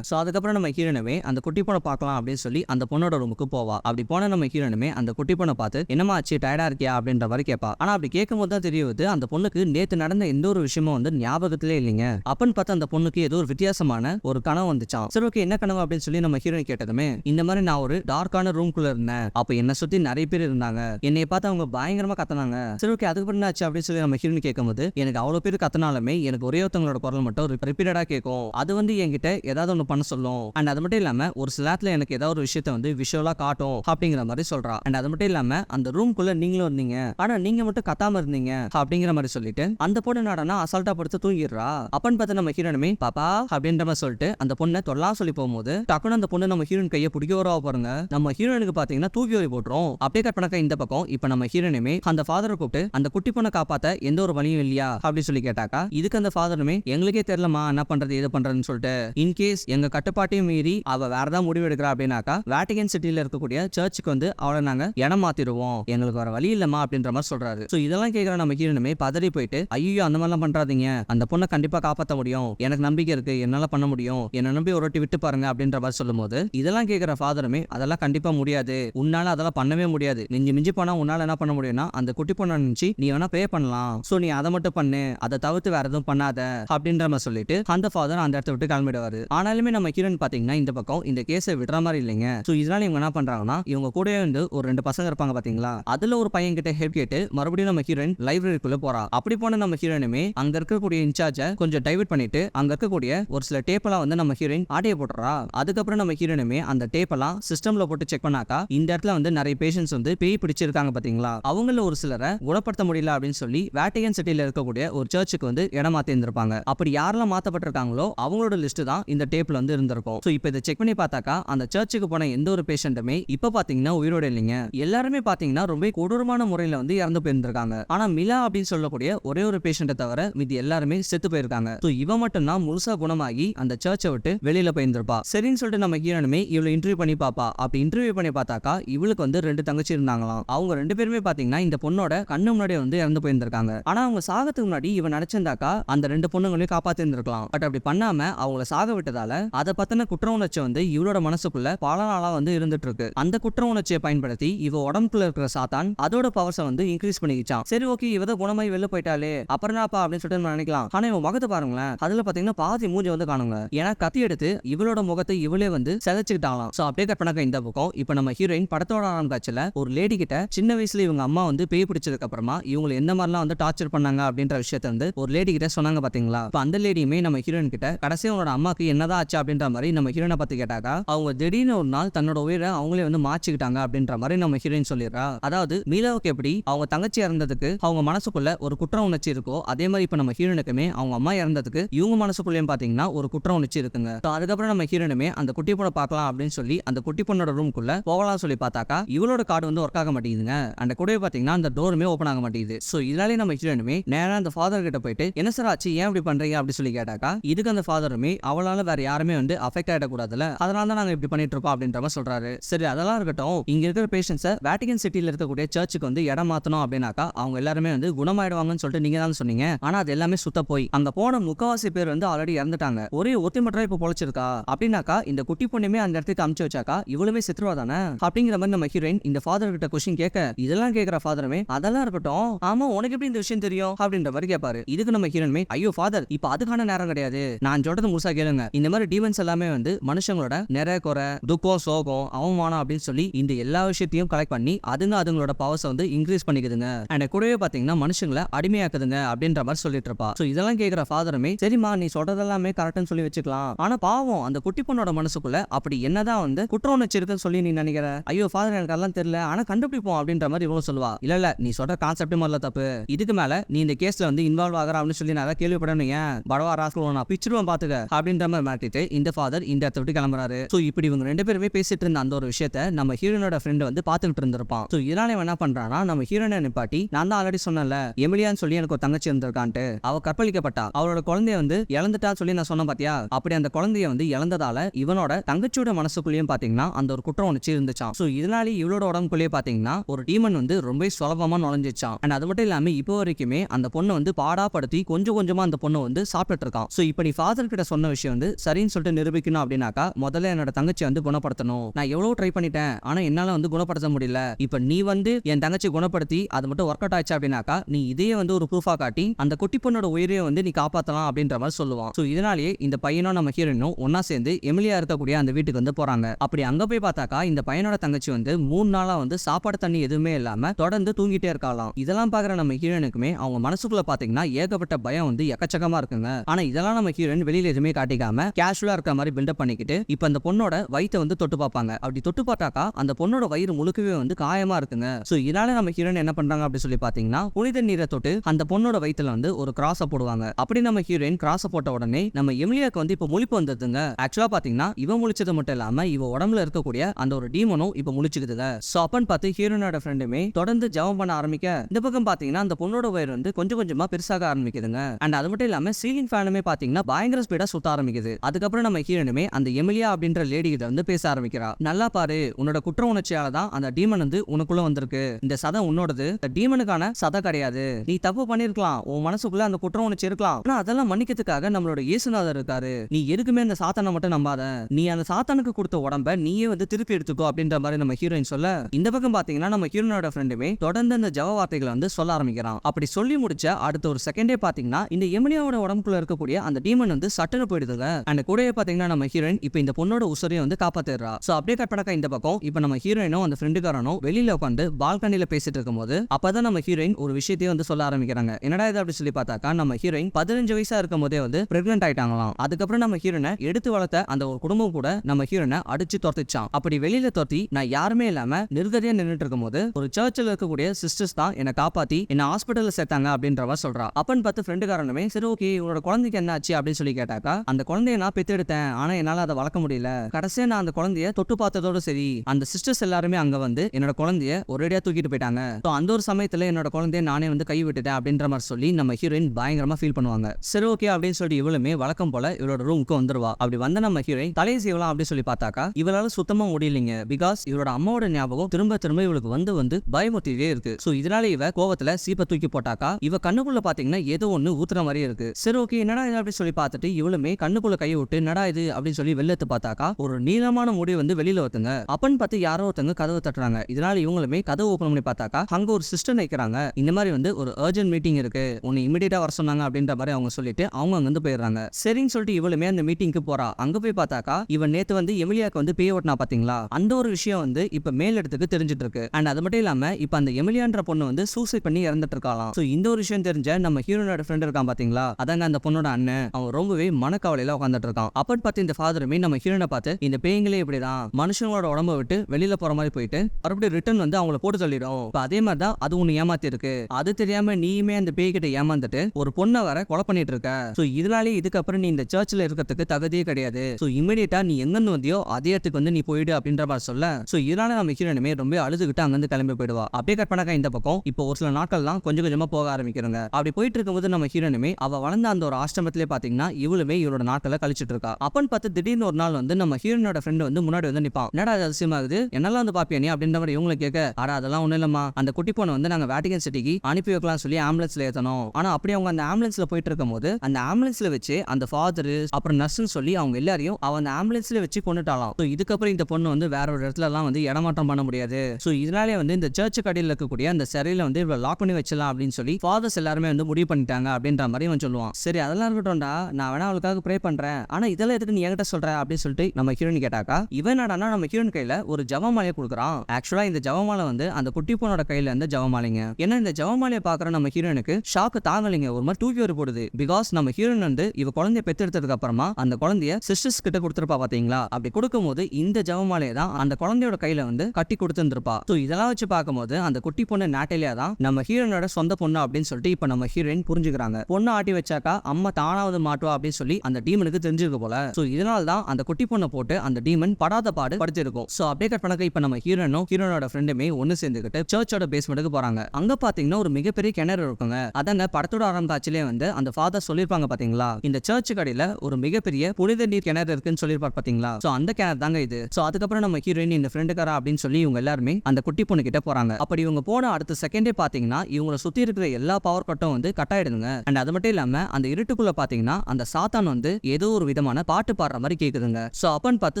ஸோ அதுக்கப்புறம் நம்ம ஹீரோனவே அந்த குட்டி பொண்ணை பார்க்கலாம் அப்படின்னு சொல்லி அந்த பொண்ணோட ரூமுக்கு போவா. அப்படி போன நம்ம ஹீரோனுமே அந்த குட்டி பொண்ணை பார்த்து என்னமா ஆச்சு டயர்டா இருக்கியா? அப்படின்ற மாதிரி கேட்பா ஆனா அப்படி கேட்கும் போது தான் தெரியுது அந்த பொண்ணுக்கு நேத்து நடந்த எந்த ஒரு விஷயமும் வந்து ஞாபகத்திலே இல்லைங்க. அப்பன்னு பார்த்து அந்த பொண்ணுக்கு ஏதோ ஒரு வித்தியாசமான ஒரு கனவு வந்துச்சான் சரி ஓகே என்ன கனவு அப்படின்னு சொல்லி நம்ம ஹீரோயின் கேட்டதுமே இந்த மாதிரி நான் ஒரு டார்க்கான ரூம்குள்ள இருந்தேன். அப்ப என்ன சுத்தி நிறைய பேர் இருந்தாங்க. என்னைய பார்த்து அவங்க பயங்கரமா கத்துனாங்க. சரி ஓகே அதுக்கப்புறம் என்ன ஆச்சு? அப்படின்னு சொல்லி நம்ம ஹீரோயின் கேட்கும்போது எனக்கு அவ்வளவு பேர் கத்தனாலுமே எனக்கு ஒரே ஒருத்தவங்களோட குரல் மட்டும் ரிப்பீட்டடா கேட்கும் அது வந்து என்கிட்ட ஏதாவது ஒன்று பண்ண சொல்லும். அண்ட் அது மட்டும் இல்லாம ஒரு சில நேரத்தில் எனக்கு ஏதாவது ஒரு விஷயத்த வந்து விஷுவலாக காட்டும் அப்படிங்கிற மாதிரி சொல்றா. அண்ட் அது மட்டும் இல்லாம அந்த ரூம்குள்ள நீங்களும் இருந்தீங்க. ஆனா நீங்க மட்டும் கத்தாம இருந்தீங்க அப்படிங்கிற மாதிரி சொல்லிட்டு அந்த பொண்ணு நாடனா அசால்ட்டா படுத்து தூங்கிடுறா. அப்பன்னு பார்த்து நம்ம ஹீரோனுமே பாப்பா அப்படின்ற மாதிரி சொல்லிட்டு அந்த பொண்ணை தொல்லாம் சொல்லி போகும்போது டக்குனு அந்த பொண்ணு நம்ம ஹீரோயின் கையை பிடிக்க வரவா பாருங்க. நம்ம ஹீரோனுக்கு பாத்தீங்கன்னா தூக்கி வரி போட்டுரும். அப்படியே கட் பண்ணக்கா இந்த பக்கம் இப்போ நம்ம ஹீரோனுமே அந்த ஃபாதரை கூப்பிட்டு அந்த குட்டி பொண்ணை காப்பாத்த எந்த ஒரு வழியும் இல்லையா? அப்படின்னு சொல்லி கேட்டாக்கா இதுக்கு அந்த ஃபாதருமே எங்களுக்கே தெரியல தெரியலமா என்ன பண்றது எது பண்றதுன்னு சொல்லிட்டு. இன்கேஸ் எங்க கட்டுப்பாட்டையும் மீறி அவ வேற ஏதாவது முடிவு எடுக்கிறா அப்படின்னாக்கா வேட்டிகன் சிட்டியில இருக்கக்கூடிய சர்ச்சுக்கு வந்து அவளை நாங்க இடம் மாத்திடுவோம். எங்களுக்கு வர வழி இல்லம்மா அப்படின்ற மாதிரி சொல்றாரு. சோ இதெல்லாம் கேட்கிற நம்ம ஹீரோனுமே பதறி போயிட்டு ஐயோ அந்த மாதிரிலாம் பண்றாதீங்க. அந்த பொண்ணை கண்டிப்பா காப்பாத்த முடியும். எனக்கு நம்பிக்கை இருக்கு. என்னால பண்ண முடியும். என்ன நம்பி ஒரு வாட்டி விட்டு பாருங்க அப்படின்ற மாதிரி சொல்லும்போது இதெல்லாம் கேட்கிற ஃபாதருமே அதெல்லாம் கண்டிப்பா முடியாது. உன்னால அதெல்லாம் பண்ணவே முடியாது. மிஞ்சி மிஞ்சி போனா உன்னால என்ன பண்ண முடியும்னா அந்த குட்டி பொண்ணை நினைச்சு நீ வேணா பே பண்ணலாம். சோ நீ அதை மட்டும் பண்ணு. அதை தவிர்த்து வேற எதுவும் பண்ணாத. அப்படின்ற மாதிரி சொல்லிட்டு அந்த ஃபாதர் அந்த இடத்த விட்டு கிளம்பிடுவாரு. ஆனாலுமே நம்ம ஹீரோன் பாத்தீங்கன்னா இந்த பக்கம் இந்த கேஸை விடுற மாதிரி இல்லைங்க. சோ இதனால இவங்க என்ன பண்றாங்கன்னா இவங்க கூட வந்து ஒரு ரெண்டு பசங்க இருப்பாங்க பாத்தீங்களா? அதுல ஒரு பையன் கிட்ட ஹெல்ப் கேட்டு மறுபடியும் நம்ம ஹீரோயின் லைப்ரரிக்குள்ள போறா. அப்படி போன நம்ம ஹீரோயினுமே அங்க இருக்கக்கூடிய இன்சார்ஜை கொஞ்சம் டைவர்ட் பண்ணிட்டு அங்க இருக்கக்கூடிய ஒரு சில டேப்பெல்லாம் வந்து நம்ம ஹீரோயின் ஆட்டையை போட்டுறா. அதுக்கப்புறம் நம்ம ஹீரோயினுமே அந்த டேப்பெல்லாம் சிஸ்டம்ல போட்டு செக் பண்ணாக்கா இந்த இடத்துல வந்து நிறைய பேஷன்ஸ் வந்து பேய் பிடிச்சிருக்காங்க பாத்தீங்களா? அவங்கள ஒரு சிலரை குணப்படுத்த முடியல அப்படின்னு சொல்லி வேட்டையன் சிட்டியில இருக்கக்கூடிய ஒரு சர்ச்சுக்கு வந்து இடம் இருந்திருப்பாங்க அப்படி யாரெல்லாம் மாத்தப்பட்டிருக்காங்களோ அவங்களோட லிஸ்ட் தான் இந்த டேப்ல வந்து இருந்திருக்கும். ஸோ இப்போ இதை செக் பண்ணி பார்த்தாக்கா அந்த சர்ச்சுக்கு போன எந்த ஒரு பேஷண்ட்டுமே இப்போ பாத்தீங்கன்னா உயிரோட இல்லைங்க. எல்லாருமே பாத்தீங்கன்னா ரொம்ப கொடூரமான முறையில வந்து இறந்து போயிருந்திருக்காங்க. ஆனா மிலா அப்படின்னு சொல்லக்கூடிய ஒரே ஒரு பேஷண்ட்டை தவிர மீதி எல்லாருமே செத்து போயிருக்காங்க. ஸோ மட்டும் தான் முழுசா குணமாகி அந்த சர்ச்சை விட்டு வெளியில போயிருந்திருப்பா. சரின்னு சொல்லிட்டு நம்ம ஹீரனுமே இவளை இன்டர்வியூ பண்ணி பாப்பா. அப்படி இன்டர்வியூ பண்ணி பார்த்தாக்கா இவளுக்கு வந்து ரெண்டு தங்கச்சி இருந்தாங்களாம். அவங்க ரெண்டு பேருமே பாத்தீங்கன்னா இந்த பொண்ணோட கண்ணு முன்னாடியே வந்து இறந்து போயிருந்திருக்காங்க. ஆனா அவங்க சாகத்துக்கு முன்னாடி இவன் நினைச்சிருந்தாக்கா அந்த ரெண்டு பொண்ணுங்களையும் காப்பாத்தி இருந்திருக்கலாம். பட் அப்படி பண்ணாம அவங்கள சாக விட்டதால அதை பத்தின குற்ற உணர்ச்சி வந்து இவளோட மனசுக்குள்ள பல நாளா வந்து இருந்துட்டு இருக்கு அந்த குற்ற உணர்ச்சியை பயன்படுத்தி இவ உடம்புக்குள்ள இருக்கிற சாத்தான் அதோட பவர்ஸை வந்து இன்க்ரீஸ் பண்ணிக்கிச்சான் சரி ஓகே இவத குணமாய் வெளில போயிட்டாலே அப்புறம் என்னப்பா அப்படின்னு சொல்லிட்டு நினைக்கலாம். ஆனா இவன் முகத்தை பாருங்களேன். அதுல பாத்தீங்கன்னா பாதி மூஞ்சி வந்து காணுங்க. ஏன்னா கத்தி எடுத்து இவளோட முகத்தை இவளே வந்து செதைச்சுக்கிட்டாங்களாம். சோ அப்படியே கற்பனாக்க இந்த பக்கம். இப்ப நம்ம ஹீரோயின் படத்தோட ஆரம்ப காட்சியில ஒரு லேடி கிட்ட சின்ன வயசுல இவங்க அம்மா வந்து பேய் பிடிச்சதுக்கு அப்புறமா இவங்களை எந்த மாதிரிலாம் வந்து டார்ச்சர் பண்ணாங்க அப்படின்ற விஷயத்த வந்து ஒரு லேடி கிட்ட சொன்னாங்க பாத்தீங்களா? இப்ப அந்த லேடியுமே நம்ம ஹீரோயின் கிட்ட கடைசி அவங்களோட அம்மாக்கு என்னதான் ஆச்சு? அப்படின்ற மாதிரி நம்ம ஹீரோனை பத்தி கேட்டாக்கா அவங்க திடீர்னு ஒரு நாள் தன்னோட உயிரை அவங்களே வந்து மாச்சிக்கிட்டாங்க அப்படின்ற மாதிரி நம்ம ஹீரோயின் சொல்லிடுறா. அதாவது மீலாவுக்கு எப்படி? அவங்க தங்கச்சி இறந்ததுக்கு அவங்க மனசுக்குள்ள ஒரு குற்ற உணர்ச்சி இருக்கோ அதே மாதிரி இப்ப நம்ம ஹீரோனுக்குமே அவங்க அம்மா இறந்ததுக்கு இவங்க மனசுக்குள்ளேயும் பாத்தீங்கன்னா ஒரு குற்ற உணர்ச்சி இருக்குங்க. அதுக்கப்புறம் நம்ம ஹீரோனுமே அந்த குட்டி பொண்ணை பார்க்கலாம் அப்படின்னு சொல்லி அந்த குட்டி பொண்ணோட ரூம்குள்ள போகலாம் சொல்லி பார்த்தாக்கா இவளோட கார்டு வந்து ஒர்க் ஆக மாட்டேங்குதுங்க. அந்த கூடவே பாத்தீங்கன்னா அந்த டோருமே ஓப்பன் ஆக மாட்டேங்குது. சோ இதனாலே நம்ம ஹீரோனுமே நேரம் அந்த ஃபாதர் கிட்ட போயிட்டு என்ன சார் ஆச்சு? ஏன் இப்படி பண்றீங்க? அப்படி சொல்லி கேட்டாக்கா இதுக்கு அந்த ஃபாதருமே அவளால வேற யாருமே வந்து அஃபெக்ட் ஆயிடக்கூடாதுல அதனால தான் நாங்க இப்படி பண்ணிட்டு இருக்கோம் அப்படின்ற மாதிரி சொல்றாரு. சரி அதெல்லாம் இருக்கட்டும். இங்க இருக்கிற பேஷண்ட்ஸை வேட்டிகன் சிட்டியில இருக்கக்கூடிய சர்ச்சுக்கு வந்து இடம் மாத்தணும் அப்படின்னாக்கா அவங்க எல்லாருமே வந்து குணமாயிடுவாங்கன்னு சொல்லிட்டு நீங்க தான் சொன்னீங்க. ஆனா அது எல்லாமே சுத்த போய். அங்க போன முக்கவாசி பேர் வந்து ஆல்ரெடி இறந்துட்டாங்க. ஒரே ஒத்தி மட்டும் இப்ப பொழைச்சிருக்கா? அப்படின்னாக்கா இந்த குட்டி பொண்ணுமே அந்த இடத்துக்கு அமுச்சு வச்சாக்கா இவளுமே செத்துருவா தானே? அப்படிங்கிற மாதிரி நம்ம ஹீரோயின் இந்த ஃபாதர் கிட்ட கொஸ்டின் கேட்க இதெல்லாம் கேட்கிற ஃபாதருமே அதெல்லாம் இருக்கட்டும். ஆமா உனக்கு எப்படி இந்த விஷயம் தெரியும்? அப்படின்ற மாதிரி கேட்பாரு. இதுக்கு நம்ம ஹீரோனுமே ஐயோ ஃபாதர் இப்ப அதுக்கு அழகான நேரம் கிடையாது. நான் சொல்றது முழுசா கேளுங்க. இந்த மாதிரி டீமன்ஸ் எல்லாமே வந்து மனுஷங்களோட நிறைய குறை துக்கம் சோகம் அவமானம் அப்படின்னு சொல்லி இந்த எல்லா விஷயத்தையும் கலெக்ட் பண்ணி அதுங்க அதுங்களோட பவர்ஸ் வந்து இன்க்ரீஸ் பண்ணிக்குதுங்க. அண்ட் கூடவே பாத்தீங்கன்னா மனுஷங்களை அடிமையாக்குதுங்க அப்படின்ற மாதிரி சொல்லிட்டு இருப்பா. சோ இதெல்லாம் கேட்கிற ஃபாதருமே சரிம்மா நீ சொல்றதெல்லாமே கரெக்ட்னு சொல்லி வச்சுக்கலாம். ஆனா பாவம் அந்த குட்டி பொண்ணோட மனசுக்குள்ள அப்படி என்னதான் வந்து குற்ற உணர்ச்சி இருக்குன்னு சொல்லி நீ நினைக்கிற? ஐயோ ஃபாதர் எனக்கு அதெல்லாம் தெரியல. ஆனா கண்டுபிடிப்போம் அப்படின்ற மாதிரி இவங்க சொல்லுவா. இல்ல இல்ல நீ சொல்ற கான்செப்ட் முதல்ல தப்பு. இதுக்கு மேல நீ இந்த கேஸ்ல வந்து இன்வால்வ் ஆகிற அப்படின்னு சொல்லி நான் கேள்விப்படணும் ஏன்? படவா ராஸ்கல் நான் பிச்சிருவேன் பாத்துக்க. அப்படின்ற மாதிரி மாட்டிட்டு இந்த ஃபாதர் இந்த இடத்த விட்டு கிளம்புறாரு. ஸோ இப்படி இவங்க ரெண்டு பேருமே பேசிட்டு இருந்த அந்த ஒரு விஷயத்த நம்ம ஹீரோனோட ஃப்ரெண்ட் வந்து பாத்துக்கிட்டு இருந்திருப்பான். ஸோ இதனால என்ன பண்றான்னா நம்ம ஹீரோனை நிப்பாட்டி நான் தான் ஆல்ரெடி சொன்னல எமிலியான்னு சொல்லி எனக்கு ஒரு தங்கச்சி இருந்திருக்கான்ட்டு அவ கற்பழிக்கப்பட்டா. அவளோட குழந்தைய வந்து இழந்துட்டா சொல்லி நான் சொன்னேன் பாத்தியா? அப்படி அந்த குழந்தைய வந்து இழந்ததால இவனோட தங்கச்சியோட மனசுக்குள்ளேயும் பாத்தீங்கன்னா அந்த ஒரு குற்றம் உணர்ச்சி இருந்துச்சான் ஸோ இதனாலே இவளோட உடம்புக்குள்ளேயே பாத்தீங்கன்னா ஒரு டீமன் வந்து ரொம்ப சுலபமா நுழைஞ்சிச்சான் அண்ட் அது மட்டும் இல்லாம இப்போ வரைக்குமே அந்த பொண்ணை வந்து பாடாப்படுத்தி கொஞ்சம் கொஞ்சமா அந்த பொண்ணை வந்து சாப்பிட்டு சாப்பிட்டு இருக்கான் ஸோ இப்போ நீ ஃபாதர் கிட்ட சொன்ன விஷயம் வந்து சரின்னு சொல்லிட்டு நிரூபிக்கணும் அப்படின்னாக்கா முதல்ல என்னோட தங்கச்சி வந்து குணப்படுத்தணும். நான் எவ்வளோ ட்ரை பண்ணிட்டேன் ஆனால் என்னால் வந்து குணப்படுத்த முடியல. இப்போ நீ வந்து என் தங்கச்சி குணப்படுத்தி அது மட்டும் ஒர்க் அவுட் ஆச்சு அப்படின்னாக்கா நீ இதையே வந்து ஒரு ப்ரூஃபாக காட்டி அந்த குட்டி பொண்ணோட உயிரையே வந்து நீ காப்பாற்றலாம் அப்படின்ற மாதிரி சொல்லுவான். ஸோ இதனாலேயே இந்த பையனும் நம்ம ஹீரோயினும் ஒன்னா சேர்ந்து எமிலியா இருக்கக்கூடிய அந்த வீட்டுக்கு வந்து போறாங்க. அப்படி அங்க போய் பார்த்தாக்கா இந்த பையனோட தங்கச்சி வந்து மூணு நாளா வந்து சாப்பாடு தண்ணி எதுவுமே இல்லாம தொடர்ந்து தூங்கிட்டே இருக்கலாம் இதெல்லாம் பாக்குற நம்ம ஹீரோனுக்குமே அவங்க மனசுக்குள்ள பாத்தீங்கன்னா ஏகப்பட்ட பயம் வந்து எக்கச்சக்கமா இருக்குங்க. ஆனா இதெல்லாம் நம்ம ஹீரோயின் வெளியில எதுவுமே காட்டிக்காம கேஷுவலா இருக்கிற மாதிரி பில்டப் பண்ணிக்கிட்டு இப்ப அந்த பொண்ணோட வயிற்ற வந்து தொட்டு பார்ப்பாங்க. அப்படி தொட்டு பார்த்தாக்கா அந்த பொண்ணோட வயிறு முழுக்கவே வந்து காயமா இருக்குங்க. சோ இதனால நம்ம ஹீரோயின் என்ன பண்றாங்க அப்படி சொல்லி பாத்தீங்கன்னா புனித நீரை தொட்டு அந்த பொண்ணோட வயிற்றுல வந்து ஒரு கிராஸ போடுவாங்க. அப்படி நம்ம ஹீரோயின் கிராஸ போட்ட உடனே நம்ம எமிலியாக்கு வந்து இப்ப முழிப்பு வந்ததுங்க. ஆக்சுவலா பாத்தீங்கன்னா இவன் முழிச்சது மட்டும் இல்லாம இவ உடம்புல இருக்கக்கூடிய அந்த ஒரு டீமனும் இப்ப முழிச்சுக்குதுங்க. சோ அப்பன்னு பார்த்து ஹீரோனோட ஃப்ரெண்டுமே தொடர்ந்து ஜெபம் பண்ண ஆரம்பிக்க இந்த பக்கம் பாத்தீங்கன்னா அந்த பொண்ணோட வயிறு வந்து கொஞ்சம் கொஞ்சமா பெருசாக ஆரம்பிக்குதுங்க. அண்ட் அது மட்டும் இல்லாம சீலிங் ஃபேனுமே பாத்தீங்கன்னா பயங்கர ஸ்பீடா சுத்த ஆரம்பிக்குது. அதுக்கப்புறம் நம்ம ஹீரோனுமே அந்த எமிலியா அப்படின்ற லேடி கிட்ட வந்து பேச ஆரம்பிக்கிறா. நல்லா பாரு உன்னோட குற்ற உணர்ச்சியால தான் அந்த டீமன் வந்து உனக்குள்ள வந்திருக்கு. இந்த சதை உன்னோடது. இந்த டீமனுக்கான சதை கிடையாது. நீ தப்பு பண்ணிருக்கலாம். உன் மனசுக்குள்ள அந்த குற்ற உணர்ச்சி இருக்கலாம். ஆனா அதெல்லாம் மன்னிக்கிறதுக்காக நம்மளோட இயேசுநாதர் இருக்காரு. நீ எதுக்குமே அந்த சாத்தானை மட்டும் நம்பாத. நீ அந்த சாத்தானுக்கு கொடுத்த உடம்ப நீயே வந்து திருப்பி எடுத்துக்கோ அப்படின்ற மாதிரி நம்ம ஹீரோயின் சொல்ல இந்த பக்கம் பாத்தீங்கன்னா நம்ம ஹீரோனோட ஃப்ரெண்டுமே தொடர்ந்து அந்த ஜவ வார்த்தைகளை வந்து சொல்ல ஆரம்பிக்கிறான். அப்படி சொல்லி முடிச்ச அடுத்த ஒரு செகண்டே பாத்தீங்கன்னா இந்த எமிலியாவோட உடம்புக்குள்ள இருக்கக்கூடிய அந்த டீமன் வந்து சட்டுன்னு போயிடுதுங்க. அந்த கூட பாத்தீங்கன்னா நம்ம ஹீரோயின் இப்போ இந்த பொண்ணோட உசுரையும் வந்து காப்பாத்திடுறா. சோ அப்படியே கட் இந்த பக்கம் இப்போ நம்ம ஹீரோயினும் அந்த ஃப்ரெண்டுக்காரனும் வெளியில உட்காந்து பால்கனில பேசிட்டு இருக்கும்போது அப்பதான் நம்ம ஹீரோயின் ஒரு விஷயத்தையும் வந்து சொல்ல ஆரம்பிக்கிறாங்க. என்னடா இது அப்படி சொல்லி பார்த்தாக்கா நம்ம ஹீரோயின் பதினஞ்சு வயசா இருக்கும் போதே வந்து பிரெக்னென்ட் ஆயிட்டாங்களாம். அதுக்கப்புறம் நம்ம ஹீரோனை எடுத்து வளர்த்த அந்த ஒரு குடும்பம் கூட நம்ம ஹீரோனை அடிச்சு துரத்துச்சான் அப்படி வெளியில துரத்தி நான் யாருமே இல்லாம நிர்கதியா நின்னுட்டு இருக்கும்போது ஒரு சர்ச்சில் இருக்கக்கூடிய சிஸ்டர்ஸ் தான் என்னை காப்பாத்தி என்ன ஹாஸ்பிட்டல்ல சேர்த்தாங்க அப்படின்றவ சொல்றா. அப்பன்னு பார்த்து ஃப்ரெண்டுக்காரனுமே சரி ஓகே உன்னோட குழந்தைக்கு என்ன ஆச்சு அப்படின்னு சொல்லி கேட்டாக்கா அந்த குழந்தைய நான் பெத்தெடுத்தேன். ஆனா என்னால அதை வளர்க்க முடியல. கடைசியா நான் அந்த குழந்தைய தொட்டு பார்த்ததோட சரி அந்த சிஸ்டர்ஸ் எல்லாருமே அங்க வந்து என்னோட குழந்தைய ஒரேடியா தூக்கிட்டு போயிட்டாங்க. ஸோ அந்த ஒரு சமயத்துல என்னோட குழந்தைய நானே வந்து கை விட்டுட்டேன் அப்படின்ற மாதிரி சொல்லி நம்ம ஹீரோயின் பயங்கரமா ஃபீல் பண்ணுவாங்க. சரி ஓகே அப்படின்னு சொல்லி இவளுமே வழக்கம் போல இவளோட ரூமுக்கு வந்துருவா. அப்படி வந்த நம்ம ஹீரோயின் தலையை செய்யலாம் அப்படின்னு சொல்லி பார்த்தாக்கா இவளால சுத்தமா முடியலைங்க. பிகாஸ் இவரோட அம்மாவோட ஞாபகம் திரும்ப திரும்ப இவளுக்கு வந்து வந்து பயமுறுத்திட்டே இருக்கு. ஸோ இதனால இவ கோவத்துல சீப்பை தூக்கி போட்டாக்கா இவ கண்ணுக்குள்ள பாத்தீங்கன்னா ஏதோ ஒண்ணு ஊத்துற மாதிரி இருக்கு. சரி ஓகே என்னடா இது அப்படின்னு சொல்லி பார்த்துட்டு இவளுமே கண்ணுக்குள்ள கையை விட்டு என்னடா இது? அப்படின்னு சொல்லி வெளிலத்து பார்த்தாக்கா ஒரு நீளமான முடி வந்து வெளியில ஒருத்தங்க அப்பன்னு பார்த்து யாரோ ஒருத்தங்க கதவு தட்டுறாங்க. இதனால இவங்களுமே கதவு ஓப்பன் பண்ணி பார்த்தாக்கா அங்க ஒரு சிஸ்டர் நிற்கிறாங்க இந்த மாதிரி வந்து ஒரு அர்ஜென்ட் மீட்டிங் இருக்கு. உன்னை இமீடியட்டா வர சொன்னாங்க அப்படின்ற மாதிரி அவங்க சொல்லிட்டு அவங்க அங்க இருந்து போயிடுறாங்க. சரின்னு சொல்லிட்டு இவளுமே அந்த மீட்டிங்க்கு போறா. அங்க போய் பார்த்தாக்கா இவன் நேத்து வந்து எமிலியாக்கு வந்து பேய ஓட்டினா பாத்தீங்களா அந்த ஒரு விஷயம் வந்து இப்ப மேலிடத்துக்கு தெரிஞ்சிட்டு இருக்கு. அண்ட் அது மட்டும் இல்லாம இப்ப அந்த எமிலியான்ற பொண்ணு வந்து சூசைட் பண்ணி இறந்துட்டு இருக்காளாம். சோ இந்த ஒரு விஷயம் தெரிஞ்ச நம்ம ஹீரோனோட ஃப்ரெண்ட் இருக்கான் பாத்தீங்களா அதாங்க அந்த பொண்ணோட அண்ணன் அவன் ரொம்பவே மனக்கவலையில உட்காந்துட்டு இருக்கான் அப்பன்னு பார்த்து இந்த ஃபாதருமே நம்ம ஹீரோனை பார்த்து இந்த பேய்களே இப்படிதான் மனுஷங்களோட உடம்ப விட்டு வெளியில போற மாதிரி போயிட்டு மறுபடியும் ரிட்டர்ன் வந்து அவங்கள போட்டு தள்ளிடும். இப்ப அதே மாதிரி தான் அது ஒண்ணு ஏமாத்தி இருக்கு அது தெரியாம நீயுமே அந்த பேய் கிட்ட ஏமாந்துட்டு ஒரு பொண்ணை வர கொலை பண்ணிட்டு இருக்க சோ இதனாலே இதுக்கப்புறம் நீ இந்த சர்ச்சில் இருக்கிறதுக்கு தகுதியே கிடையாது. சோ இமீடியட்டா நீ எங்கிருந்து வந்தியோ அதே இடத்துக்கு வந்து நீ போயிடு அப்படின்ற மாதிரி சொல்ல. சோ இதனால நம்ம ஹீரோனுமே ரொம்ப அழுதுகிட்டு அங்கிருந்து கிளம்பி போயிடுவா. அப்படியே கட் பண்ணாக்கா இந்த பக்கம். இப்போ ஒரு சில நாட்கள்லாம் கொஞ்சம் கொஞ்சமா போக ஆரம்பிக்கிறாங்க. அப்படி போயிட்டு இருக்கும்போது நம்ம ஹீரோனுமே அவ வளர்ந்த அந்த ஒரு ஆசிரமத்திலே பாத்தீங்கன்னா இவளுமே இவளோட நாட்களை கழிச்சிட்டு இருக்கா. அப்பன்னு பார்த்து திடீர்னு ஒரு நாள் வந்து நம்ம ஹீரோனோட ஃப்ரெண்ட் வந்து முன்னாடி வந்து நிப்பான் என்னடா அது இருக்குது என்னெல்லாம் வந்து பாப்பியா நீ? அப்படின்ற மாதிரி இவங்களை கேட்க ஆடா அதெல்லாம் ஒண்ணும் இல்லம்மா. அந்த குட்டி பொண்ணை வந்து நாங்க வேட்டிகன் சிட்டிக்கு அனுப்பி வைக்கலாம் சொல்லி ஆம்புலன்ஸ்ல ஏற்றணும் ஆனா அப்படி அவங்க அந்த ஆம்புலன்ஸ்ல போயிட்டு இருக்கும்போது அந்த ஆம்புலன்ஸ்ல வச்சு அந்த ஃபாதர் அப்புறம் நர்ஸ்னு சொல்லி அவங்க எல்லாரையும் அவன் அந்த ஆம்புலன்ஸ்ல வச்சு கொண்டுட்டாலாம் ஸோ இதுக்கப்புறம் இந்த பொண்ணு வந்து வேற ஒரு இடத்துல எல்லாம் வந்து இடமாற்றம் பண்ண முடியாது. ஸோ இதனாலே வந்து இந்த சர்ச் கடையில் இருக்கக்கூடிய அந்த சிறையில வந்து இவ்வளவு லாக் பண்ணி வச்சிடலாம் அப்படின்னு சொல்லி ஃபாதர்ஸ் எல்லாருமே வந்து முடிவு பண்ணிட்டாங்க அப்படின்ற மாதிரி அவன் சொல்லுவான். சரி அதெல்லாம் இருக்கட்டும்டா. நான் வேணா அவளுக்காக ப்ரே பண்றேன். ஆனா இதெல்லாம் எடுத்துட்டு நீ என்கிட்ட சொல்ற? அப்படின்னு சொல்லிட்டு நம்ம ஹீரோயின் கேட்டாக்கா இவன் என்னடான்னா நம்ம ஹீரோயின் கையில ஒரு ஜவமாலையை கொடுக்குறான். ஆக்சுவலா இந்த ஜவமாலை வந்து அந்த குட்டி பொண்ணோட கையில இருந்த ஜவமாலைங்க. ஏன்னா இந்த ஜவமாலையை பாக்குற நம்ம ஹீரோயினுக்கு ஷாக்கு தாங்கலைங்க. ஒரு மாதிரி தூக்கி வர போடுது. பிகாஸ் நம்ம ஹீரோயின் வந்து இவ குழந்தைய பெத்தெடுத்ததுக்கு அப்புறமா அந்த குழந்தைய சிஸ்டர்ஸ் கிட்ட கொடுத்துருப்பா பாத்தீங்களா? அப்படி கொடுக்கும்போது இந்த ஜவமாலையை தான் அந்த குழந்தையோட கையில வந்து கட்டி கொடுத்துருப்பா ஸோ இதெல்லாம் வச்சு பார்க்கும்போது அந்த குட்டி பொண்ணு நாட்டிலேயே தான் நம்ம ஹீரோனோட சொந்த பொண்ணு அப்படின்னு சொல்லிட்டு இப்போ நம்ம ஹீரோயின் புரிஞ்சுக்கிறாங்க. பொண்ணு ஆட்டி வச்சாக்கா அம்மா தானாவது மாட்டுவா அப்படின்னு சொல்லி அந்த டீமனுக்கு தெரிஞ்சிருக்க போல. ஸோ இதனால தான் அந்த குட்டி பொண்ணை போட்டு அந்த டீமன் படாத பாடு படுத்திருக்கும் ஸோ அப்படியே கட் பண்ணக்க இப்போ நம்ம ஹீரோனும் ஹீரோனோட ஃப்ரெண்டுமே ஒன்று சேர்ந்துக்கிட்டு சர்ச்சோட பேஸ்மெண்ட்டுக்கு போறாங்க. அங்க பாத்தீங்கன்னா ஒரு மிகப்பெரிய கிணறு இருக்குங்க. அதாங்க படத்தோட ஆரம்ப காட்சியிலே வந்து அந்த ஃபாதர் சொல்லியிருப்பாங்க பாத்தீங்களா? இந்த சர்ச் கடையில ஒரு மிகப்பெரிய புனித நீர் கிணறு இருக்குன்னு சொல்லியிருப்பார் பாத்தீங்களா? ஸோ அந்த கிணறு தாங்க இது. ஸோ அதுக்கப்புறம் நம்ம ஹீரோயின் இந்த ஃப்ரெண்டுக்காரா அப்படின்னு சொல்லி இவங்க எல்லாருமே அந்த குட்டி பொண்ணு கிட்ட போறாங்க. அப்படி இவங்க போன அடுத்த செகண்டே பாத்தீங்கன்னா இவங்களை சுத்தி இருக்கிற எல்லா பவர் கட்டும் வந்து கட் ஆயிடுதுங்க. அண்ட் அது மட்டும் இல்லாம அந்த இரு இருட்டுக்குள்ள பாத்தீங்கன்னா அந்த சாத்தான் வந்து ஏதோ ஒரு விதமான பாட்டு பாடுற மாதிரி கேக்குதுங்க. சோ அப்பன்னு பார்த்து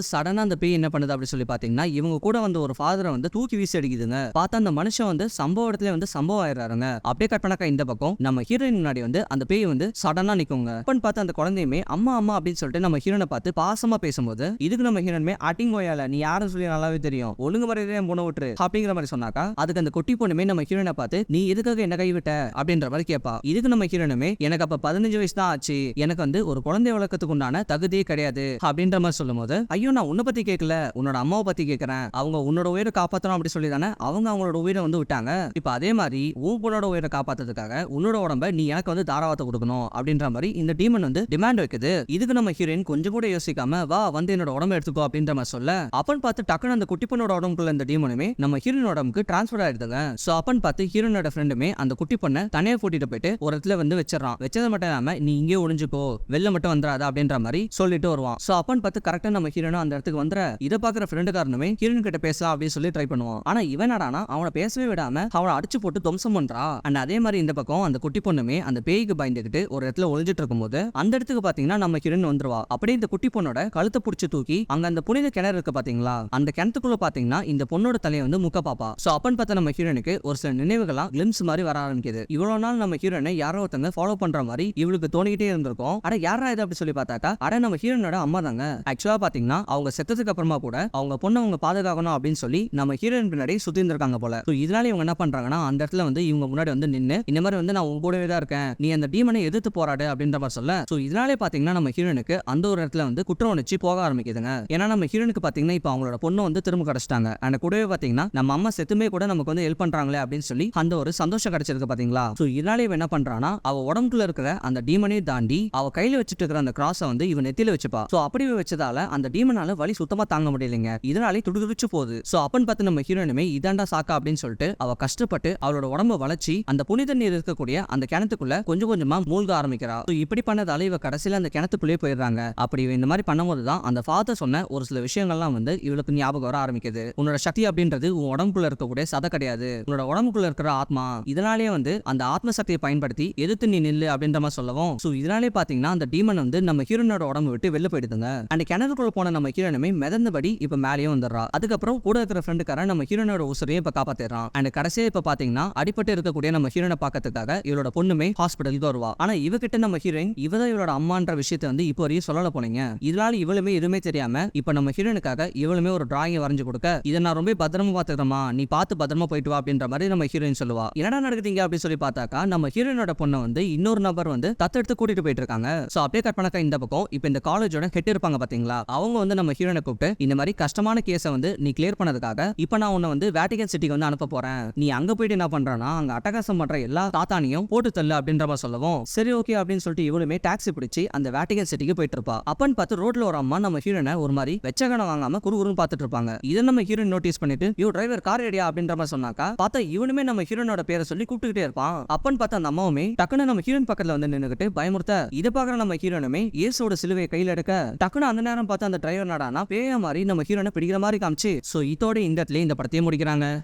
சடனா அந்த பேய் என்ன பண்ணுது அப்படின்னு சொல்லி பாத்தீங்கன்னா இவங்க கூட வந்து ஒரு ஃபாதரை வந்து தூக்கி வீசி அடிக்குதுங்க. பார்த்தா அந்த மனுஷன் வந்து சம்பவ இடத்துல வந்து சம்பவம் ஆயிடுறாருங்க. அப்படியே கட் பண்ணாக்கா இந்த பக்கம் நம்ம ஹீரோயின் முன்னாடி வந்து அந்த பேய் வந்து சடனா நிக்குங்க. அப்பன்னு பார்த்து அந்த குழந்தையுமே அம்மா அம்மா அப்படின்னு சொல்லிட்டு நம்ம ஹீரோனை பார்த்து பாசமா பேசும்போது இதுக்கு நம்ம ஹீரோனுமே அட்டிங் கோயால நீ யாரும் சொல்லி நல்லாவே தெரியும். ஒழுங்கு முறையிலே போன பொண்ணை விட்டுரு அப்படிங்கிற மாதிரி சொன்னாக்கா அதுக்கு அந்த குட்டி பொண்ணுமே நம்ம ஹீரோனை பார்த்து நீ எதுக்காக என்ன கைவிட்ட? அப்படின்ற மாதிரி கேட்பா இதுக்கு நம்ம ஹீரோனுமே எனக்கு அப்ப பதினஞ்சு வயசு தான் ஆச்சு. எனக்கு வந்து ஒரு குழந்தை வளர்க்கறதுக்கு உண்டான தகுதியே கிடையாது அப்படின்ற மாதிரி சொல்லும் போது ஐயோ நான் உன்னை பத்தி கேட்கல உன்னோட அம்மாவை பத்தி கேட்கறேன் அவங்க உன்னோட உயிரை காப்பாத்தணும் அப்படி சொல்லி தானே அவங்க அவங்களோட உயிரை வந்து விட்டாங்க. இப்ப அதே மாதிரி உன் பொண்ணோட உயிரை காப்பாத்துறதுக்காக உன்னோட உடம்ப நீ எனக்கு வந்து தாராவத்தை கொடுக்கணும் அப்படின்ற மாதிரி இந்த டீமன் வந்து டிமாண்ட் வைக்குது. இதுக்கு நம்ம ஹீரோயின் கொஞ்சம் கூட யோசிக்காம வா வந்து என்னோட உடம்ப எடுத்துக்கோ அப்படின்ற மாதிரி சொல்ல அப்பன் பார்த்து டக்குனு அந்த குட்டி பொண்ணோட உடம்புக்குள்ள இந்த டீமனுமே நம்ம ஹீரோயின் உடம்புக்கு டிரான்ஸ்ஃபர் ஆயிடுதுங்க. சோ அப்பன் பார்த்து ஹீரோனோட ஃப்ரெண்டுமே அந்த குட்டி பொண்ணை தனியா கூட்டிட்டு போயிட்டு ஒரு இடத்துல வந்து வச்சிடறான். வச்சது மட்டும் இல்லாம நீ இங்கே ஒளிஞ்சுக்கோ வெளில மட்டும் வந்துடாத அப்படின்ற மாதிரி சொல்லிட்டு வருவான். சோ அப்பன் பார்த்து கரெக்டா நம்ம ஹீரோனும் அந்த இடத்துக்கு வந்துற இதை பாக்குற ஃப்ரெண்டுக்காரனுமே ஹீரோன் கிட்ட பேசலாம் அப்படின்னு சொல்லி ட்ரை பண்ணுவான். ஆனா இவன் என்னடானா அவனை பேசவே விடாம அவனை அடிச்சு போட்டு துவம்சம் பண்றா. அண்ட் அதே மாதிரி இந்த பக்கம் அந்த குட்டி பொண்ணுமே அந்த பேய்க்கு பயந்துகிட்டு ஒரு இடத்துல ஒளிஞ்சிட்டு இருக்கும்போது அந்த இடத்துக்கு பாத்தீங்கன்னா நம்ம ஹீரோன் வந்துருவா. அப்படியே இந்த குட்டி பொண்ணோட கழுத்தை புடிச்சு தூக்கி அங்க அந்த புனித கிணறு இருக்கு பாத்தீங்களா அந்த கிணத்துக்குள்ள பாத்தீங்கன்னா இந்த பொண்ணோட தலையை வந்து முக்க பாப்பா. சோ அப்பன் பார்த்த நம்ம ஹீரோனுக்கு ஒரு சில நினைவுகள்லாம் கிளிம்ஸ் மாதிரி வர ஆரம்பிக்குது. இவ்வளவு நாள் நம்ம ஹீரோனை யாரோ ஒருத்தங்க ஃபாலோ பண்ற மாதிரி இவளுக்கு தோணிக்கிட்டே இருந்திருக்கும். அட யாரா இது அப்படி சொல்லி பார்த்தாக்கா? அட நம்ம ஹீரோனோட அம்மா தாங்க. ஆக்சுவலா பாத்தீங்கன்னா அவங்க செத்ததுக்கு அப்புறமா கூட அவங்க பொண்ணை அவங்க பாதுகாக்கணும் அப்படின்னு சொல்லி நம்ம ஹீரோயின் பின்னாடி சுத்தி இருந்திருக்காங்க போல. ஸோ இதனால இவங்க என்ன பண்றாங்கன்னா அந்த இடத்துல வந்து இவங்க முன்னாடி வந்து நின்று இந்த மாதிரி வந்து நான் உங்க கூடவே தான் இருக்கேன். நீ அந்த டீமனை எதிர்த்து போராடு அப்படின்ற மாதிரி சொல்ல. சோ இதனாலே பாத்தீங்கன்னா நம்ம ஹீரோனுக்கு அந்த ஒரு இடத்துல வந்து குற்ற உணர்ச்சி போக ஆரம்பிக்குதுங்க. ஏன்னா நம்ம ஹீரோனுக்கு பாத்தீங்கன்னா இப்போ அவங்களோட பொண்ணு வந்து திரும்ப கிடைச்சிட்டாங்க. அந்த கூடவே பாத்தீங்கன்னா நம்ம அம்மா செத்துமே கூட நமக்கு வந்து ஹெல்ப் பண்றாங்களே அப்படின்னு சொல்லி அந்த ஒரு சந்தோஷம் கிடைச்சிருக்கு பாத்தீங்களா? சோ இதனால இவன் என்ன பண்றான்னா அவ உடம்புக்குள்ள இருக்கிற அந்த டீமனே தாண்டி அவ கையில வச்சுட்டு இருக்கிற அந்த கிராஸை வந்து இவன் நெத்தியில வச்சுப்பா. சோ அப்படி வச்சதால அந்த டீமனால வலி சுத்தமா தாங்க முடியலைங்க. இதனாலே துடுதுடிச்சு போகுது. சோ அப்பன் பார்த்து நம்ம ஹீரோனுமே இதாண்டா சாக்கா அப்படின்னு சொல்லிட்டு அவ கஷ்டப்பட்டு அவளோட உடம்ப வளர்ச்சி அந்த புனித நீர் இருக்கக்கூடிய அந்த கிணத்துக்குள்ள கொஞ்சம் கொஞ்சமா மூழ்க ஆரம்பிக்கிறா. இப்படி பண்ணதால இவ கடைசியில அந்த கிணத்துக்குள்ளே போயிடுறாங்க. அப்படி இந்த மாதிரி பண்ணும்போது தான் அந்த ஃபாதர் சொன்ன ஒரு சில விஷயங்கள்லாம் வந்து இவளுக்கு ஞாபகம் வர ஆரம்பிக்குது. உன்னோட சக்தி அப்படின்றது உன் உடம்புக்குள்ள இருக்கக்கூடிய சதை கிடையாது. உன்னோட உடம்புக்குள்ள இருக்கிற ஆத்மா இதனாலேயே வந்து அந்த ஆத்ம சக்தியை பயன்படுத்தி எதிர்த்து நீ நில்லு அப்படின்ற மாதிரி சொல்லவும் சோ இதனாலே பாத்தீங்கன்னா அந்த டீமன் வந்து நம்ம ஹீரோனோட உடம்பு விட்டு வெளில போயிடுதுங்க. அண்ட் கிணறுக்குள்ள போன நம்ம ஹீரோனுமே மிதந்தபடி இப்ப மேலேயும் வந்துடுறா. அதுக்கப்புறம் கூட இருக்கிற ஃப்ரெண்டுக்காரன் நம்ம ஹீரோனோட உசுரையும் இப்போ காப்பாத்திடுறான். அண்ட் கடைசியா இப்ப பாத்தீங்கன்னா அடிப்பட்டு இருக்கக்கூடிய நம்ம ஹீரோனை பார்க்கறதுக்காக இவளோட பொண்ணுமே ஹாஸ்பிட்டலுக்கு வருவா. ஆனா இவகிட்ட நம்ம ஹீரோயின் இவதான் இவளோட அம்மான்ற விஷயத்தை வந்து இப்போ வரையும் சொல்லல போனீங்க. இதனால இவளுமே எதுவுமே தெரியாம இப்ப நம்ம ஹீரோனுக்காக இவளுமே ஒரு டிராயிங் வரைஞ்சு கொடுக்க இதை நான் ரொம்ப பத்திரமா பாத்துக்கிறேமா நீ பார்த்து பத்திரமா போயிட்டு வா அப்படின்ற மாதிரி நம்ம ஹீரோயின் சொல்லுவா. என்னடா நடக்குதுங்க அப்படின்னு சொல்லி பார்த்தாக்கா நம்ம ஹீரோயினோட பொண்ணை வந்து இன்னொரு நபர் வந்து எடுத்து கூட்டிட்டு போயிட்டு இருக்காங்க சோ அப்படியே கட் பண்ணாக்கா இந்த பக்கம். இப்போ இந்த காலேஜோட ஹெட் இருப்பாங்க பாத்தீங்களா? அவங்க வந்து நம்ம ஹீரோனை கூப்பிட்டு இந்த மாதிரி கஷ்டமான கேஸை வந்து நீ கிளியர் பண்ணதுக்காக இப்போ நான் உன்னை வந்து வேட்டிகன் சிட்டிக்கு வந்து அனுப்ப போறேன். நீ அங்க போயிட்டு என்ன பண்றனா அங்க அட்டகாசம் பண்ற எல்லா தாத்தானியும் போட்டு தள்ளு அப்படின்ற மாதிரி சொல்லவும். சரி ஓகே அப்படின்னு சொல்லிட்டு இவளுமே டாக்ஸி பிடிச்சி அந்த வேட்டிகன் சிட்டிக்கு போயிட்டு இருப்பா. அப்பன்னு பார்த்து ரோட்ல ஒரு அம்மா நம்ம ஹீரோனை ஒரு மாதிரி வெச்சகனை வாங்காம குறுகுறுன்னு பார்த்துட்டு இருப்பாங்க. இதை நம்ம ஹீரோயின் நோட்டீஸ் பண்ணிட்டு யூ டிரைவர் கார் ஏடியா அப்படின்ற மாதிரி சொன்னாக்கா பார்த்தா இவனுமே நம்ம ஹீரோனோட பேரை சொல்லி கூப்பிட்டுக்கிட்டே இருப்பான். அப்பன்னு பார்த்தா அந்த அம்மாவுமே டக்குன்னு நம்ம ஹீரோயின் பக்கத்துல வந்து நின்னுகிட்டு பயமுறுத்த இதை பாக்குற நம்ம ஹீரோனுமே இயேசோட சிலுவையை கையில எடுக்க டக்குனு அந்த நேரம் பார்த்து அந்த டிரைவர் நடானா பேய மாதிரி நம்ம ஹீரோனை பிடிக்கிற மாதிரி காமிச்சு சோ இதோட இந்த இடத்துல இந்த படத்தையே முடிக்கிறாங்க.